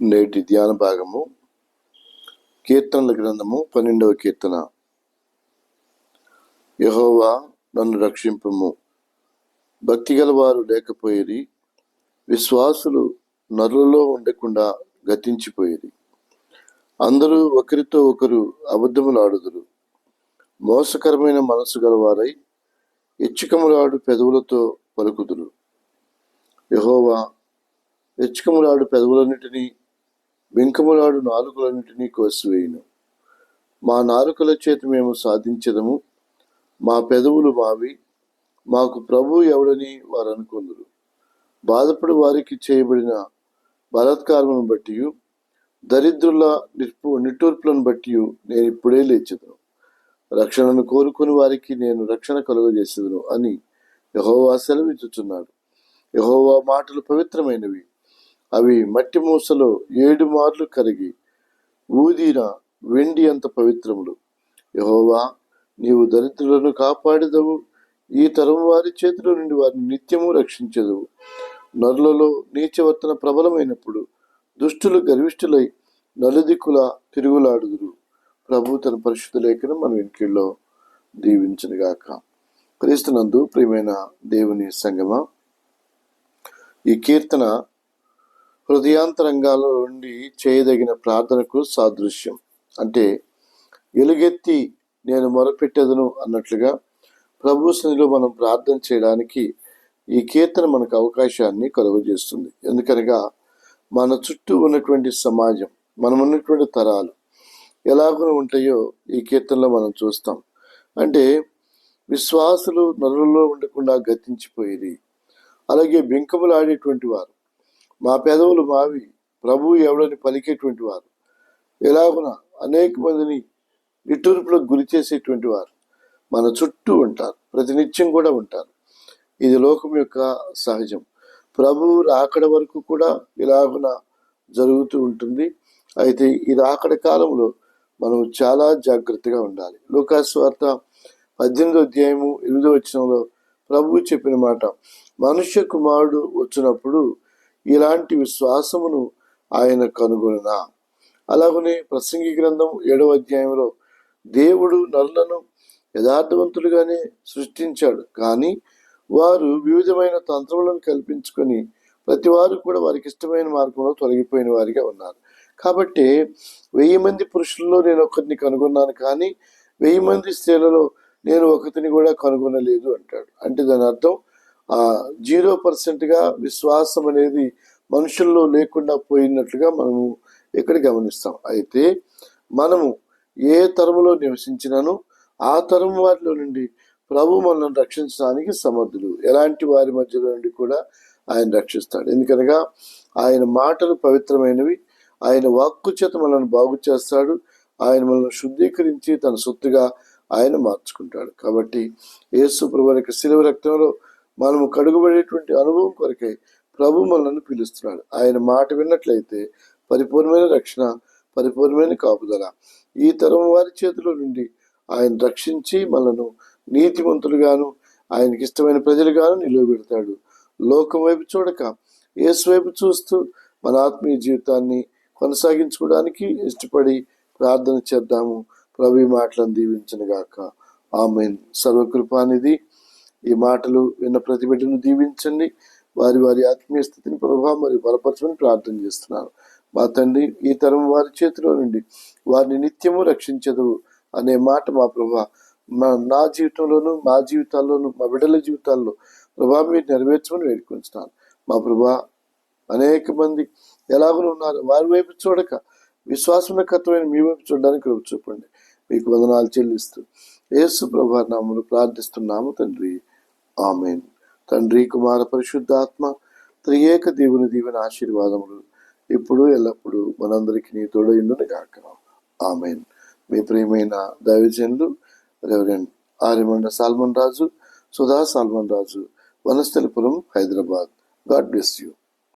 నేటి ధ్యాన భాగము కీర్తనల గ్రంథము పన్నెండవ కీర్తన. యహోవా నన్ను రక్షింపము. భక్తి గలవారు లేకపోయేది విశ్వాసులు నరులలో ఉండకుండా గతించిపోయేది అందరూ ఒకరితో ఒకరు అబద్ధములాడుదురు. మోసకరమైన మనసు గలవారై ఇచ్చుకములాడు పెదవులతో పలుకుదురు. యహోవా హెచ్చుకములాడు పెదవులన్నిటినీ బింకములాడు నాలుకలన్నింటినీ కోసివేయును. మా నాలుకల చేత మేము సాధించదము. మా పెదవులు మావి. మాకు ప్రభు ఎవడని వారు అనుకుందరు బాధపడి వారికి చేయబడిన బలాత్కారమును బట్టి దరిద్రుల నిర్పు నిట్టూర్పులను బట్టి నేను ఇప్పుడే లేచెదను. రక్షణను కోరుకుని వారికి నేను రక్షణ కలుగజేసేదను అని యహోవా సెలవిచ్చుచున్నాడు. యహోవా మాటలు పవిత్రమైనవి. అవి మట్టి మూసలో ఏడు మార్లు కరిగి ఊదిన వెండి అంత పవిత్రములు. యహోవా నీవు దరిద్రులను కాపాడదవు. ఈ తరం వారి చేతిలో నుండి వారిని నిత్యము రక్షించదవు. నరులలో నీచవర్తన ప్రబలమైనప్పుడు దుష్టులు గర్విష్ఠులై నలుదిక్కుల తిరుగులాడుదురు. ప్రభు తన పరిశుద్ధ లేఖను మన ఇంటిలో దీవించనుగాక. క్రీస్తునందు ప్రియమైన దేవుని సంగమ ఈ కీర్తన హృదయాంతరంగాల నుండి చేయదగిన ప్రార్థనకు సాదృశ్యం. అంటే ఎలుగెత్తి నేను మొరపెట్టెదను అన్నట్లుగా ప్రభు సన్నిధిలో మనం ప్రార్థన చేయడానికి ఈ కీర్తన మనకు అవకాశాన్ని కలుగజేస్తుంది. ఎందుకనగా మన చుట్టూ ఉన్నటువంటి సమాజం మనం ఉన్నటువంటి తరాలు ఎలాగో ఉంటాయో ఈ కీర్తనలో మనం చూస్తాం. అంటే విశ్వాసులు నరులలో ఉండకుండా గతించిపోయేది. అలాగే బింకములాడేటువంటి వారు మా పెదవులు మావి. ప్రభు ఎవడని పలికేటువంటి వారు. ఎలాగున అనేక మందిని నిట్టూర్పులకు గురి చేసేటువంటి వారు. మన చుట్టూ ఉంటారు. ప్రతినిత్యం కూడా ఉంటారు. ఇది లోకం యొక్క సహజం. ప్రభు రాకడ వరకు కూడా ఇలాగున జరుగుతూ ఉంటుంది. అయితే ఈ రాకడ కాలంలో మనం చాలా జాగ్రత్తగా ఉండాలి. లోకాస్ వార్త పద్దెనిమిదో అధ్యాయము ఎనిమిదో వచ్చినంలో ప్రభు చెప్పిన మాట మనుష్య కుమారుడు వచ్చినప్పుడు ఇలాంటి విశ్వాసమును ఆయన కనుగొన అలాగనే ప్రసంగి గ్రంథం ఏడవ అధ్యాయంలో దేవుడు నరులను యథార్థవంతులుగానే సృష్టించాడు. కానీ వారు వివిధమైన తంత్రములను కల్పించుకొని ప్రతి వారు కూడా వారికి ఇష్టమైన మార్గంలో తొలగిపోయిన వారిగా ఉన్నారు. కాబట్టి వెయ్యి మంది పురుషుల్లో నేను ఒకరిని కనుగొన్నాను కానీ వెయ్యి మంది స్త్రీలలో నేను ఒకరిని కూడా కనుగొనలేదు అంటాడు. అంటే దాని అర్థం జీరో పర్సెంట్గా విశ్వాసం అనేది మనుషుల్లో లేకుండా పోయినట్లుగా మనము ఇక్కడ గమనిస్తాం. అయితే మనము ఏ తరములో నివసించినాను ఆ తరం వారిలో నుండి ప్రభు మనల్ని రక్షించడానికి సమర్థుడు ఎలాంటి వారి మధ్యలో నుండి కూడా ఆయన రక్షిస్తాడు. ఎందుకనగా ఆయన మాటలు పవిత్రమైనవి ఆయన వాక్కు చేత మనల్ని బాగు చేస్తాడు ఆయన మనల్ని శుద్ధీకరించి తన సొత్తుగా ఆయన మార్చుకుంటాడు. కాబట్టి యేసు ప్రభు యొక్క శిలువ రక్తంలో మనము కడుగుబడేటువంటి అనుభవం కొరకై ప్రభు మనల్ని పిలుస్తున్నాడు. ఆయన మాట విన్నట్లయితే పరిపూర్ణమైన రక్షణ పరిపూర్ణమైన కాపుదల. ఈ తరం వారి చేతిలో నుండి ఆయన రక్షించి మనను నీతిమంతులుగాను ఆయనకి ఇష్టమైన ప్రజలుగాను నిలువబెడతాడు. లోకం వైపు చూడక యేసు వైపు చూస్తూ మన ఆత్మీయ జీవితాన్ని కొనసాగించుకోవడానికి ఇష్టపడి ప్రార్థన చేద్దాము. ప్రభు మాటలను దీవించనుగాక. ఆమె సర్వకృపానిధి. ఈ మాటలు విన్న ప్రతి బిడ్డను దీవించండి. వారి వారి ఆత్మీయ స్థితిని ప్రభావ మరియు బలపరచమని ప్రార్థన చేస్తున్నాను. మా తండ్రి ఈ తరం వారి చేతిలో నుండి వారిని నిత్యము రక్షించదు అనే మాట మా ప్రభా. మా నా జీవితంలోను మా జీవితాల్లోను మా బిడ్డల జీవితాల్లో ప్రభా మీరు నెరవేర్చమని వేడుకుంటున్నాను మా ప్రభా అనేక మంది ఎలాగో ఉన్నారు. వారి వైపు చూడక విశ్వాసనకత్వమైన మీ వైపు చూడడానికి చూపండి. మీకు వదనాలు చెల్లిస్తూ యేసు ప్రభా నామను ప్రార్థిస్తున్నాము తండ్రి. ఆమెన్. తండ్రి కుమార పరిశుద్ధాత్మ త్రియేక దేవుని దీవెన ఆశీర్వాదములు ఇప్పుడు ఎల్లప్పుడూ మనందరికీ నీ తోడైండును గాక. ఆమెన్. మీ ప్రియమైన దైవజనులు reverend Aryamanda Solomon Raju Sudha Solomon Raju Vanasthalipuram Hyderabad. God bless you.